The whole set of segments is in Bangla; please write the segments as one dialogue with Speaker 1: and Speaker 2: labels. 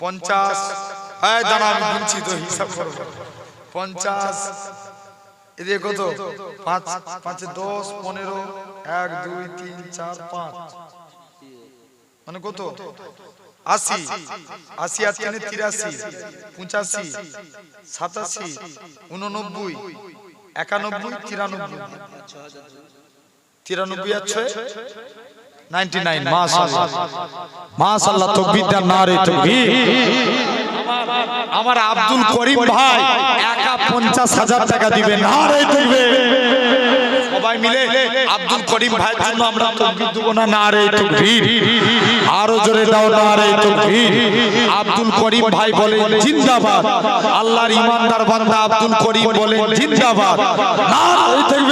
Speaker 1: পঞ্চাশ। হ্যাঁ দাঁড়া আমি পঞ্চাশ কত? পাঁচ দশ, পনেরো, এক, দুই, তিন, চার, পাঁচ। মানে কত? আশি। আশি আর তিনে তিরাশি, পঁচাশি, সাতাশি, উননব্বই, একানব্বই, তিরানব্বই। তিরানব্বই আর ছয়? তকবীর। আমার আব্দুল করিম ভাই একা পঞ্চাশ হাজার টাকা দিবেন। না রে তকবীর। সবাই মিলে আব্দুল করিম ভাইয়ের জন্য আমরা তকবীর দেব না না তকবীর। আরও জোরে দাও না তকবীর। আব্দুল করিম ভাই বলেন জিন্দাবাদ। আল্লাহর ইমানদার বান্দা আব্দুল করিম বলেন জিন্দাবাদ। না রে তকবীর।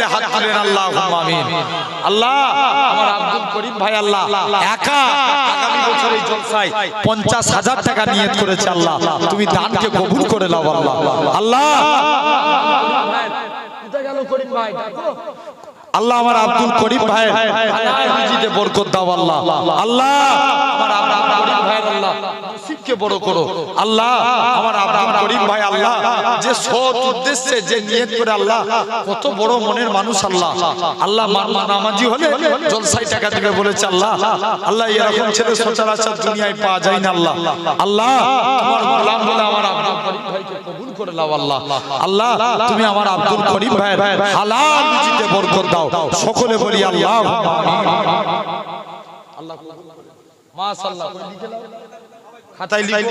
Speaker 1: মিলে হাত তুলেন আল্লাহ আমিন। আল্লাহ আমার আব্দুল করিম ভাই আল্লাহ একা আগামী বছর এই জলসায় পঞ্চাশ হাজার টাকা নিয়ত করেছে আল্লাহ। তুমি দানকে কবুল করে নাও আল্লাহ। আল্লাহ। আল্লাহ আমার আব্দুল করিম ভাই বরকত দাও আল্লাহ আল্লাহ। আমার আব্দুল করিম ভাই আল্লাহ। নসিবকে বড় করো। আল্লাহ আমার আব্দুল করিম ভাই আল্লাহ যে সৎ উদ্দেশ্যে যে নিয়ত করে আল্লাহ কত বড় মনের মানুষ আল্লাহ। আল্লাহ নামাজি হলে জলসাই টাকা দিবে বলেছে আল্লাহ। আল্লাহ এরকম ছেলে সচরাচর দুনিয়ায় পাওয়া যায় না আল্লাহ। আল্লাহ তোমার গোলাম বলে আমার আব্দুল করিম ভাইকে কবুল করে নাও আল্লাহ। আল্লাহ তুমি আমার আব্দুল করিম ভাই হালাল রুজিতে বরকত দাও। সকলে বলি আল্লাহ। আল্লাহ। মাশাআল্লাহ লিখে নাও। খাতায় লিখো।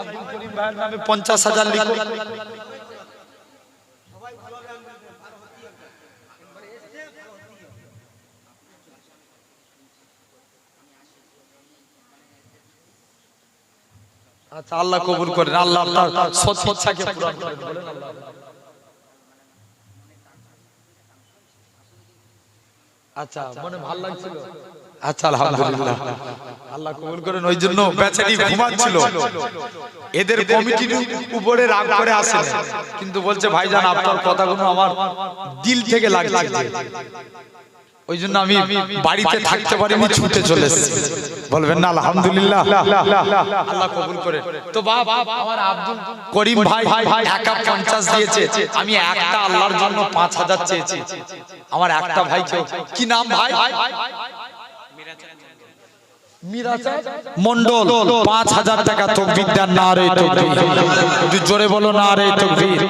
Speaker 1: আব্দুল করিম ভাইয়ের নামে পঞ্চাশ হাজার লিখো। আচ্ছা আল্লাহ কবুল করেন। আল্লাহ আপনার সৎ ইচ্ছাকে পূরণ করেন। বলেন আল্লাহ। আচ্ছা মনে ভালো লাগছিল? আচ্ছা আলহামদুলিল্লাহ। আল্লাহ কবুল করেন ওই জন্য বেচারি ঘুমাচ্ছিল। এদের কমিটির উপরে রাগ করে আসে কিন্তু বলছে ভাইজান আপনার কথাগুলো আমার দিল থেকে লাগছে। ওই জন্য আমি বাড়িতে থাকতে পারিনি ছুটে চলে বলবেন না আলহামদুলিল্লাহ। আল্লাহ কবুল করে। তো বাপ আমার আব্দুল করিম ভাই একা পঞ্চাশ দিয়েছে। আমি একটা আল্লাহর জন্য পাঁচ হাজার চেয়েছি। আমার একটা ভাই কি নাম ভাই? মন্ডল পাঁচ হাজার টাকা তকবির দেন না রে তকবির। জোরে বলো না রে তকবির।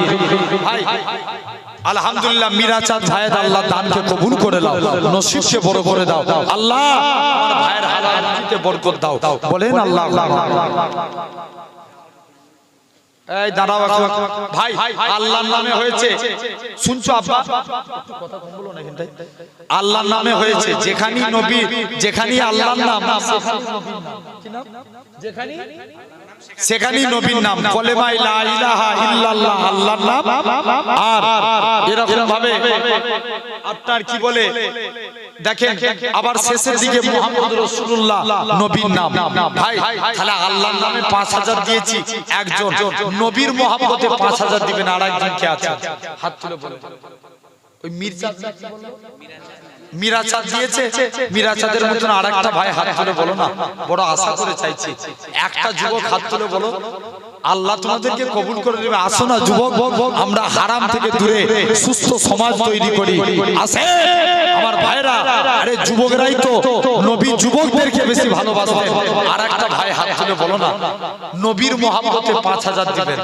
Speaker 1: আলহামদুলিল্লাহ মিরাচাঁদ ভাইয়ের আল্লাহ দানকে কবুল করে দাও নসিবকে বড় করে দাও। আল্লাহ আমার ভাইয়ের বরকত দাও। বলেন আল্লাহ। এই দাঁড়াও এখন। ভাই, আল্লাহর নামে হয়েছে শুনছো আব্বা কথা কম বলো না এখানটায়। আল্লাহর নামে হয়েছে যেখানে নবী যেখানে আল্লাহর নাম সেখানেই নবীর নাম। কলেমাই লা ইলাহা ইল্লাল্লাহ আল্লাহর নাম। আর এরকম ভাবে আপনার কি বলে? দেখেন আবার শেষের দিকে মুহাম্মদ রাসূলুল্লাহ নবীর নাম। ভাই তাহলে আল্লাহর নামে 5000 দিয়েছি একজন। নবীর মহব্বতে 5000 দিবেন আর একজন কে আছে? হাত তুলে বলে। ওই মির্জা মিরাচাঁদ সুস্থ সমাজ তৈরি করি। আসে, আমার ভাইরা, আরে যুবকরাই তো নবী যুবকদেরকে বেশি ভালোবাসে আর একটা ভাই হাত তুলে বলো না, নবীর মহাব্বতে পাঁচ হাজার দিবেন।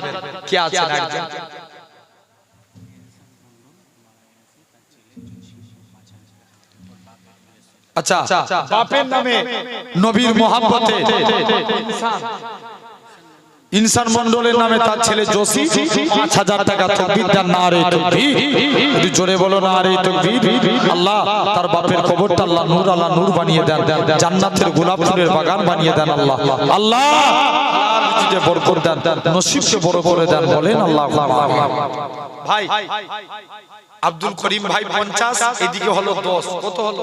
Speaker 1: কে একজন? আচ্ছা বাপের নামে নবীর মহাব্বতে। ইনসান মন্ডলের নামে তার ছেলে জোশী পাঁচ হাজার টাকা না রে তকবির। জোরে বলো না রে তকবির। আল্লাহ তার বাপের কবরটা আল্লাহ নূর আল্লাহ নূর বানিয়ে দেন। জান্নাতের গোলাপ ফুলের বাগান বানিয়ে দেন আল্লাহ। আল্লাহ বরকত দেন নসিবকে বড় করে দেন বলেন আল্লাহ। ভাই আব্দুল করিম ভাই পঞ্চাশ এদিকে হলো দশ। কত হলো?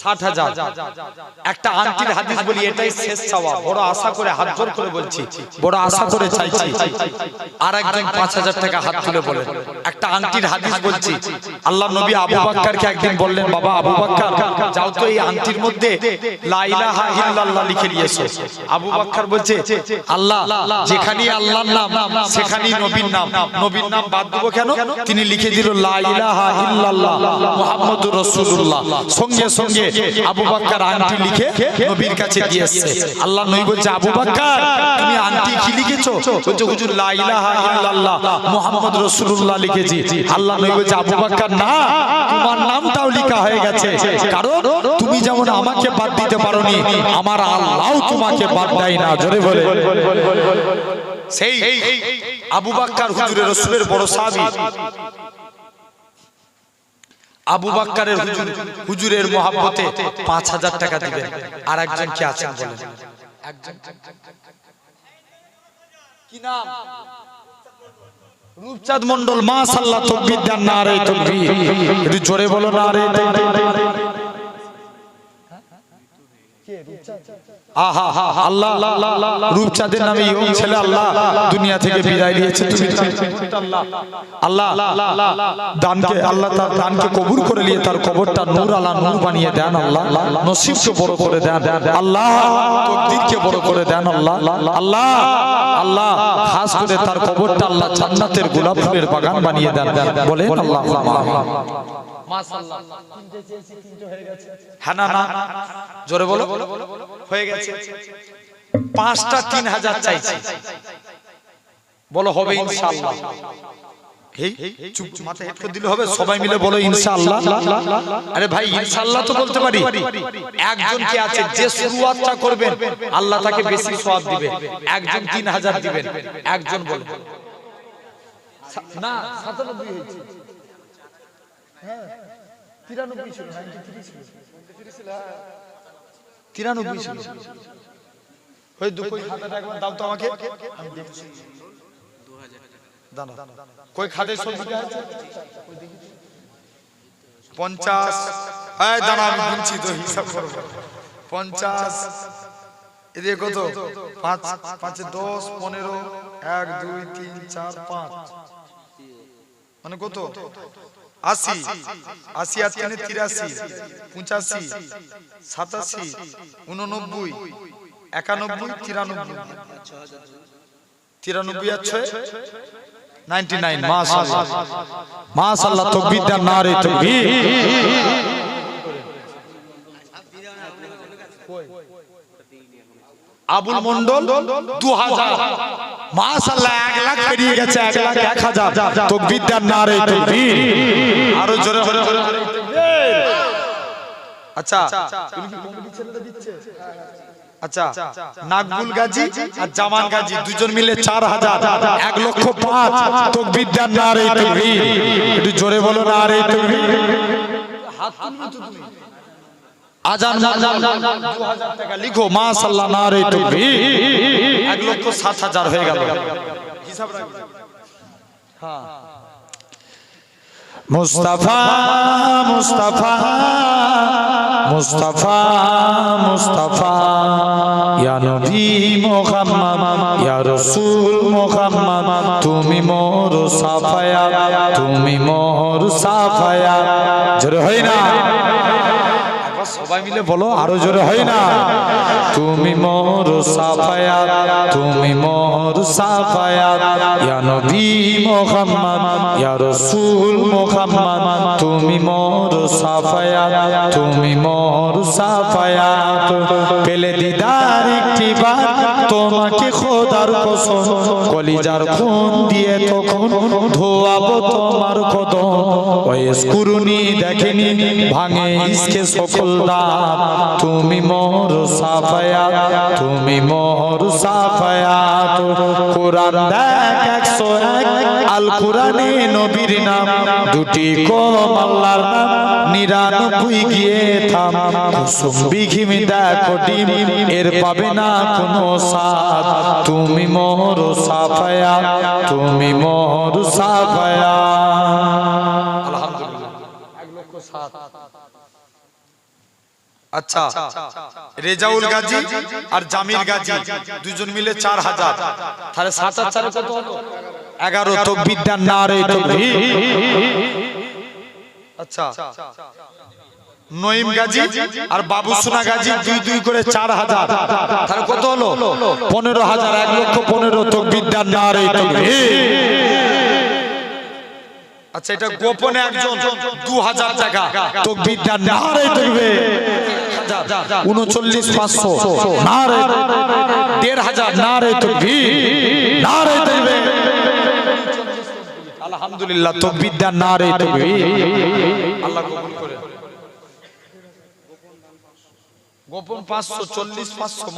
Speaker 1: ষাট হাজার। একটা আংটির হাদিস বলি এটাই শেষ চাওয়া বড় আশা করে হাত জোর করে বলছি। বড় আশা করে চাইছি। আর একজন পাঁচ হাজার টাকা হাত তুলে বলে। একটা আংটির হাদিস বলছি। আল্লাহ নবী আবু বাক্কারকে একদিন বললেন বাবা আবু বাক্কার যাও তো এই আংটির মধ্যে লা ইলাহা ইল্লাল্লাহ লিখে নিয়ে আবু বাক্কার বলছে আল্লাহ যেখানেই আল্লাহর নাম সেখানেই নবীর নাম। নবীর নাম বাদ দেবো কেন? তিনি লিখে দিল লা ইলাহা ইল্লাল্লাহ মুহাম্মাদুর রাসূলুল্লাহ। সঙ্গে সঙ্গে আবু বাক্কার আংটি লিখে নবীর কাছে দিয়ে এসেছে আল্লাহ নবী বলছে আবু বাক্কার তুমি আংটি কি লিখেছো? বলছে হুজুর লা ইলাহা ইল্লাল্লাহ মুহাম্মদ রাসূলুল্লাহ লিখেছি। আল্লাহ নবী বলছে আবু বাক্কার না তোমার নামটাও লেখা হয়ে গেছে। কারণ তুমি যেমন আমাকে বাদ দিতে পারোনি আমার আল্লাহও তোমাকে বাদ দেয় না। জোরে বলে। সেই আবু বাক্কার হুজুরের রসুলের বড় সাহাবী। আবু বাক্কারের হুজুর, হুজুরের মহাব্বতে পাঁচ হাজার টাকা দিবেন। আর একজন কি আছেন বলেন? রূপচাঁদ মন্ডল মাশাআল্লাহ, তকবির দেন না রে তকবির। জোরে বলো না রে। আল্লাহ রূপচাঁদের নামে ইয়ং ছেলে আল্লাহ দুনিয়া থেকে বিদায় নিয়েছে তুমি আল্লাহ দানকে আল্লাহ তার দানকে কবুল করে নিয়ে তার কবরটা নূর আলা নূর বানিয়ে দেন আল্লাহ নসিবকে বড় করে দেন আল্লাহ তকদিরকে বড় করে দেন আল্লাহ আল্লাহ আল্লাহ খাস করে তার কবরটা আল্লাহ জান্নাতের গোলাপ ফুলের বাগান বানিয়ে দেন বলেন আল্লাহ হ্যাঁ না না জোরে বলো। হয়ে গেছে। পাঁচটা তিন হাজার চাইছি। বলো হবে ইনশাআল্লাহ। চুপ চুপ মাথা হেড করে দিলে হবে সবাই মিলে বলো ইনশাআল্লাহ। আরে ভাই ইনশাআল্লাহ তো বলতে পারি। একজন কি আছে যে শুরুয়াতটা করবেন আল্লাহ তাকে বেশি সওয়াব দিবে। একজন তিন হাজার দিবেন। একজন বলে। না সাতানব্বই হয়েছে। তিরানব্বই ছিল তিরানব্বই ছিল। ওই দু কই খাতাটা একবার দাও তো আমাকে। আমি দেখছি। দাঁড়া কই খাতে সবজিটা আছে? পঞ্চাশ। এই দাঁড়া আমি গুনছি তো হিসাব করব পঞ্চাশ। এদিকে কত? পাঁচ পাঁচে দশ পনেরো এক দুই তিন চার পাঁচ। মানে কত? আশি আশি আর তিনে তিরাশি, পঁচাশি, সাতাশি, উননব্বই, একানব্বই, তিরানব্বই। তিরানব্বই আর ছয় নাইনটি নাইন মাস মাস আল্লাহ তো বিদ্যা না রে তকবীর। আবুল মন্ডল দু হাজার মাশাল্লাহ এক লাখ পেরিয়ে গেছে এক লাখ এক হাজার। তকবীর দেন না রে আরও জোরে জোরে জোরে আচ্ছা আচ্ছা। নাকবুল গাজী আর জামান গাজী দুজন মিলে চার হাজার এক লক্ষ পাঁচ। তকবীর দেন না রে একটু জোরে বলো না রে হাত তুমি। আজান দু হাজার টাকা লিখো মাশাল্লাহ না রে তকবীর এক লক্ষ সাত হাজার হয়ে গেল। হিসাব রাখবে হ্যাঁ। মুস্তাফা মুস্তাফা মুস্তাফা মুস্তাফা। ইয়া নবী মুহাম্মদ ইয়া রাসূল মুহাম্মদ তুমি মোর সাফায়া তুমি মোর সাফায়া। জোরে হয় না? সবাই মিলে বলো, আরও জোরে হয় না। তুমি মোর সাফায়া, তুমি মোর সাফায়া। ইয়া নবী মুহাম্মদ, ইয়া রাসূল মুহাম্মদ, তুমি মোর সাফায়া, তুমি মোর সাফায়া। পেলে দিদার একটি বার তোমাকে খোদার কসম। কলিজার খুন দিয়ে তখন ধোয়াবো তোমার কদম। ওয়েস কুরুনি দেখেনি ভাঙে ইসকে সকল দা তুমি মোর সাফায়া। তুমি মোর সাফায়া। কোরআন দেখ একশো এক আল কোরআনে নবীর নাম। দুটি কলম আল্লাহর নাম। নিরানব্বই গিয়ে থাম। কুসুম বিঘিম ডিম এর পাবে না কোনো সাথ তুমি মোর সাফায়া। তুমি মোর সাফায়া। আচ্ছা রেজাউল গাজী আর জামিল গাজী দুজন মিলে চার হাজার। তাহলে সাত আর চারে কত হলো? এগারো তকবির দেন না রে তকবির আচ্ছা। নঈম গাজী আর বাবু সোনা গাজী দুই দুই করে চার হাজার। তাহলে কত হলো? পনেরো হাজার এক লক্ষ পনেরো তকবির দেন না রে তকবির আচ্ছা এটা গোপনে একজন দু হাজার টাকা। তকবির দেন না রে তকবির উনচল্লিশ পাঁচশো। না রে দেড় হাজার। না রে তকবির না রে আলহামদুলিল্লাহ তকবির দেন না রে আল্লাহ করে। গোপন পাঁচশো চল্লিশ, পাঁচশো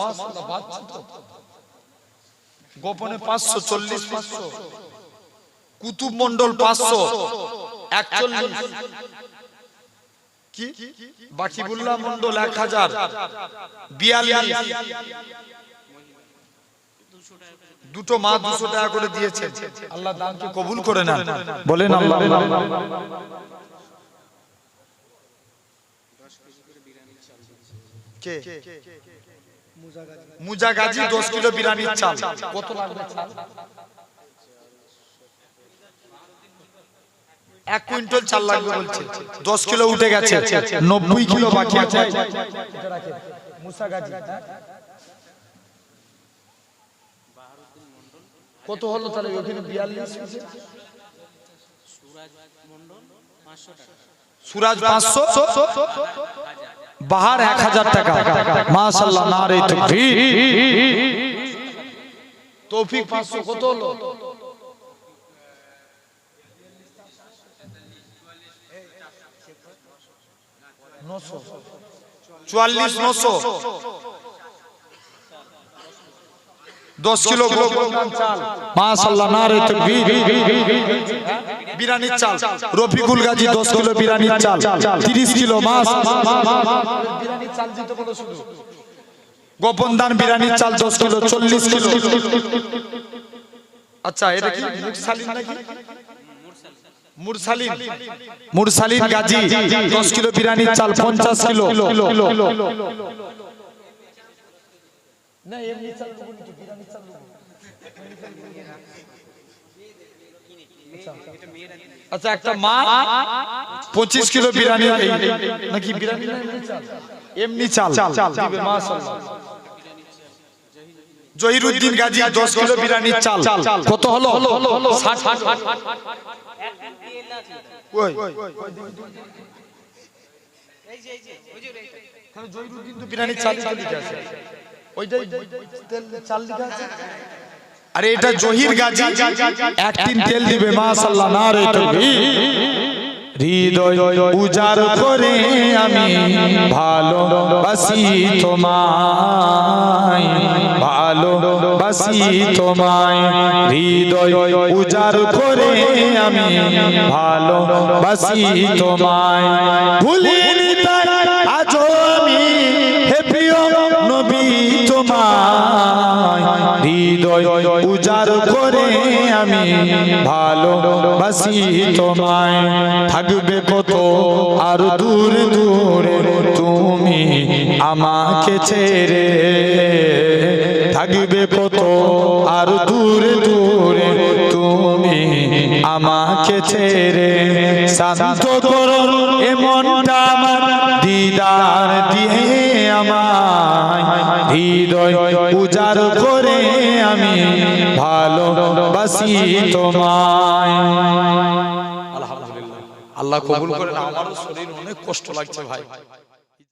Speaker 1: গোপনে পাঁচশো চল্লিশ, পাঁচশো। কুতুব পাঁচশো। একচল্লিশ। কি? এক হাজার। বিয়াল্লিশ। দুটো মা দুশো টাকা করে দিয়েছে। আল্লাহ দানকে কবুল করে না বলেন আল্লাহ। কে? মুজা গাজী দশ কিলো চাল। কত লাগবে? এক কুইন্টাল চাল লাগবে বলছে। দশ কিলো উঠে গেছে। নব্বই কিলো বাকি আছে। কত হলো তাহলে ওখানে বিয়াল্লিশ? সুরাজ পাঁচশো? বাহার এক হাজার টাকা। মাশাল্লাহ না রে তকবীর তৌফিক পাঁচশো কত হলো? চুয়াল্লিশ নশো। দশ কিলো মাশাল্লাহ না রে তকবীর। বিরানির চাল। রফিকুল গাজী দশ কিলো বিরানির চাল। তিরিশ কিলো মাস গোপন দান বিরানির চাল দশ কিলো চল্লিশ কিলো। আচ্ছা এটা কি মুরসালিন নাকি? মুরসালিন। মুরসালিন গাজী দশ কিলো বিরানির চাল পঞ্চাশ কিলো। না এমনি চাল নাকি? বিরানির চাল দেবো আচ্ছা একটা মা পঁচিশ কিলো বিরিয়ানি নাকি বিরিয়ানি না এমনি চাল? চাল। জহিরুদ্দিন গাজী দশ কিলো বিরিয়ানির চাল। কত হলো? জহিরুদ্দিন তো বিরিয়ানির চাল লিখে আছে। ওইটাই তেল চাল লিখা আছে। আরে এটা জহির গাজী। এক তিন তেল দিবে মাশাআল্লাহ না রে তকবীর হৃদয় উজার করে আমি ভালোবাসি তোমায় ভালোবাসি তোমায়। হৃদয় উজার করে আমি ভালোবাসি তোমায়। ভুলিনি তাই হৃদয় উজার করে আমি ভালোবাসি তোমায়। থাকবে কত আর দূর, দূরে তুমি আমাকে ছেড়ে। থাকবে কত আর দূর, দূরে তুমি আমাকে ছেড়ে। শান্ত করো এমনটা আমার, দিদার দিয়ে আমায়। হৃদয় উজার করে আমি ভালোবাসি তোমায়। আল্লাহ কবুল করেন আমারও শরীর অনেক কষ্ট লাগছে ভাই।